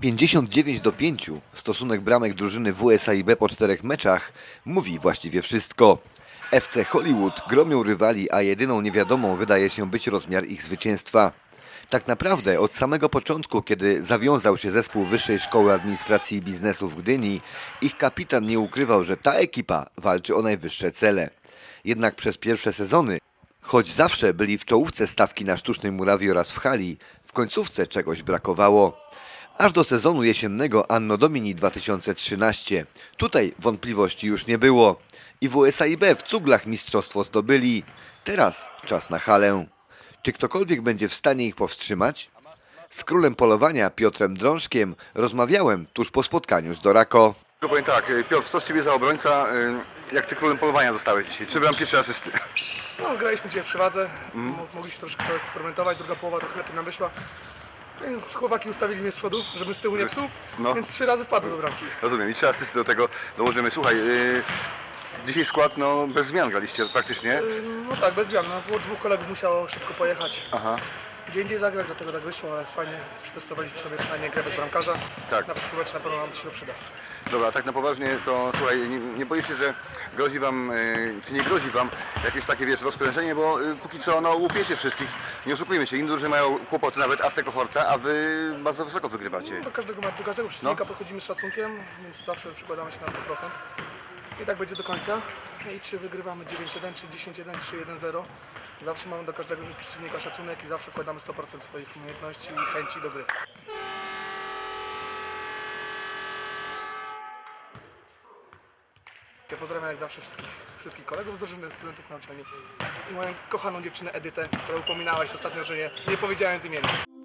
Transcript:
59 do 5 stosunek bramek drużyny WSAIB po czterech meczach mówi właściwie wszystko. FC Hollywood gromią rywali, a jedyną niewiadomą wydaje się być rozmiar ich zwycięstwa. Tak naprawdę od samego początku, kiedy zawiązał się zespół Wyższej Szkoły Administracji i Biznesu w Gdyni, ich kapitan nie ukrywał, że ta ekipa walczy o najwyższe cele. Jednak przez pierwsze sezony, choć zawsze byli w czołówce stawki na sztucznej murawie oraz w hali, w końcówce czegoś brakowało. Aż do sezonu jesiennego Anno Domini 2013. Tutaj wątpliwości już nie było. I WSAIB w cuglach mistrzostwo zdobyli. Teraz czas na halę. Czy ktokolwiek będzie w stanie ich powstrzymać? Z królem polowania Piotrem Drążkiem rozmawiałem tuż po spotkaniu z Dorako. Powiem tak, y, Piotr, co z Ciebie za obrońca, y, jak Ty królem polowania zostałeś dzisiaj? Trzy bramki, trzy asysty. No, graliśmy dzisiaj przy wadze, Mo- mogliśmy troszkę eksperymentować, druga połowa trochę lepiej nam wyszła. Chłopaki ustawili mnie z przodu, żebym z tyłu nie psuł, No. więc trzy razy wpadł do bramki. Rozumiem, i trzy asysty do tego dołożymy. Słuchaj, y, dzisiaj skład no, bez zmian graliście praktycznie. Y, No tak, bez zmian, no, było dwóch kolegów musiało szybko pojechać. Aha. Gdzie indziej zagrać, dlatego tak wyszło, ale fajnie przetestowaliśmy sobie przynajmniej grę bez bramkarza. Tak. Na przyszły mecz na pewno nam się to przyda. Dobra, tak na poważnie, to słuchaj, nie, nie boisz się, że grozi Wam, y, czy nie grozi Wam jakieś takie, wiesz, rozprężenie, bo y, póki co, no, łupiecie wszystkich. Nie oszukujmy się, inni duży mają kłopoty nawet a z tego Forte, a Wy bardzo wysoko wygrywacie. Do każdego, do każdego przeciwnika No. podchodzimy z szacunkiem, więc zawsze przykładamy się na 100%. I tak będzie do końca. I czy wygrywamy 9-1, czy 10-1, czy 1-0. Zawsze mamy do każdego przeciwnika szacunek i zawsze wkładamy 100% swoich umiejętności i chęci do gry. Ja pozdrawiam jak zawsze wszystkich, wszystkich kolegów z drużyny, studentów na uczelni i moją kochaną dziewczynę Edytę, która upominałaś ostatnio, że nie, nie powiedziałem z imienia.